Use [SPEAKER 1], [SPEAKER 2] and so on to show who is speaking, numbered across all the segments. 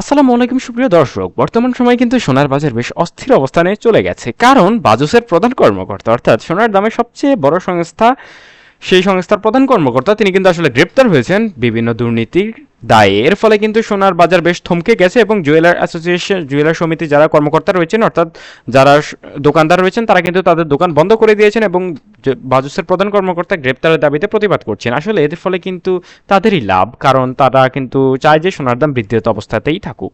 [SPEAKER 1] আসসালামু আলাইকুম, সুপ্রিয় দর্শক। বর্তমান সময়ে কিন্তু সোনার বাজার বেশ অস্থির অবস্থানে চলে গেছে। কারণ বাজুসের প্রধান কর্মকর্তা, অর্থাৎ সোনার দামে সবচেয়ে বড় সংস্থা, সেই সংস্থার প্রধান কর্মকর্তা, তিনি কিন্তু আসলে গ্রেপ্তার হয়েছেন বিভিন্ন দুর্নীতির দায়ে। এর ফলে কিন্তু সোনার বাজার বেশ থমকে গেছে এবং জুয়েলার অ্যাসোসিয়েশন, জুয়েলার সমিতি যারা কর্মকর্তা রয়েছেন, অর্থাৎ যারা দোকানদার রয়েছেন, তারা কিন্তু তাদের দোকান বন্ধ করে দিয়েছেন এবং বাজুসের প্রধান কর্মকর্তা গ্রেপ্তারের দাবিতে প্রতিবাদ করছেন। আসলে এদের ফলে কিন্তু তাদেরই লাভ, কারণ তারা কিন্তু চায় যে সোনার দাম বৃদ্ধিগত অবস্থাতেই থাকুক।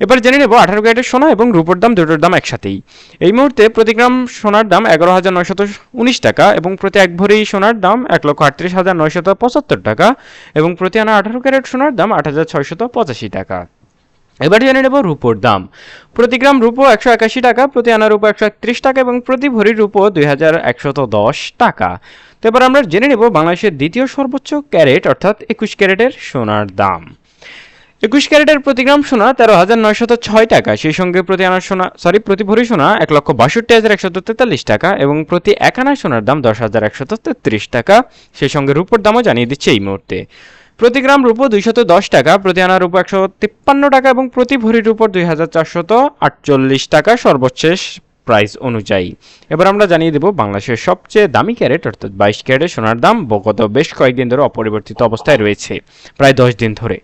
[SPEAKER 1] এবার জেনে নেব আঠারো ক্যারেটের সোনা এবং রূপোর দাম, দুটোর দাম একসাথেই। এই মুহূর্তে প্রতি গ্রাম সোনার দাম এগারো হাজার নয়শত উনিশ টাকা এবং প্রতি এক ভরি সোনার দাম এক লক্ষ আটত্রিশ হাজার নয়শত পঁচাত্তর টাকা এবং প্রতি আনা আঠারো ক্যারেট সোনার দাম আট হাজার ছয়শত পঁচাশি টাকা। এবার জেনে নেব রূপোর দাম। প্রতি গ্রাম রূপো একশো একাশি টাকা, প্রতি আনা রূপো একশো একত্রিশ টাকা এবং প্রতি ভরি রূপো দুই হাজার একশত দশ টাকা। তো এবার আমরা জেনে নেব বাংলাদেশের দ্বিতীয় সর্বোচ্চ ক্যারেট, অর্থাৎ একুশ ক্যারেটের সোনার দাম। একুশ ক্যারেটের প্রতি গ্রাম সোনা তেরো হাজার নয়শত ছয় টাকা। সেই সঙ্গে প্রতি আনার সোনা সরি প্রতি ভরি সোনা এক লক্ষ বাষট্টি হাজার একশত তেতাল্লিশ টাকা এবং প্রতি এক আনা সোনার দাম দশ হাজার একশত তেত্রিশ টাকা। সেই সঙ্গে রূপোর দামও জানিয়ে দিচ্ছে এই মুহূর্তে। প্রতি গ্রাম রূপো দুইশত দশ টাকা, প্রতি আনা রূপো একশো তিপ্পান্ন টাকা এবং প্রতি ভরির উপর দুই হাজার চারশত আটচল্লিশ টাকা সর্বশেষ প্রাইস অনুযায়ী। এবার আমরা জানিয়ে দেব বাংলাদেশের সবচেয়ে দামি ক্যারেট, অর্থাৎ বাইশ ক্যারেটের সোনার দাম গত বেশ কয়েকদিন ধরে অপরিবর্তিত অবস্থায় রয়েছে, প্রায় দশ দিন ধরে।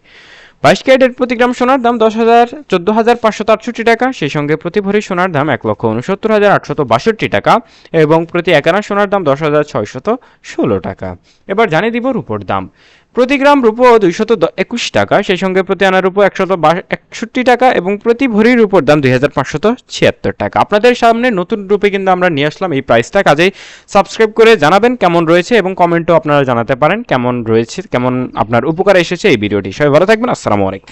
[SPEAKER 1] বাইশ ক্যারেটের প্রতি গ্রাম সোনার দাম দশ হাজার চোদ্দ হাজার পাঁচশো আটষট্টি টাকা। সেই সঙ্গে প্রতি ভরি সোনার দাম এক লক্ষ উনসত্তর হাজার আটশত বাষট্টি টাকা এবং প্রতি একানা সোনার দাম দশ হাজার ছয়শত ষোলো টাকা। এবার জানিয়ে দিব রুপোর দাম। প্রতি গ্রাম রুপো দুইশত একুশ টাকা, সেই সঙ্গে প্রতি আনার রূপো একশত একষট্টি টাকা এবং প্রতি ভরির রূপোর দাম দুই হাজার পাঁচশত ছিয়াত্তর টাকা। আপনাদের সামনে নতুন রূপে কিন্তু আমরা নিয়ে আসলাম এই প্রাইসটা। কাজেই সাবস্ক্রাইব করে জানাবেন কেমন রয়েছে এবং কমেন্টও আপনারা জানাতে পারেন কেমন রয়েছে, কেমন আপনার উপকার এসেছে এই ভিডিওটি। সবাই ভালো থাকবেন, আসসালামু আলাইকুম।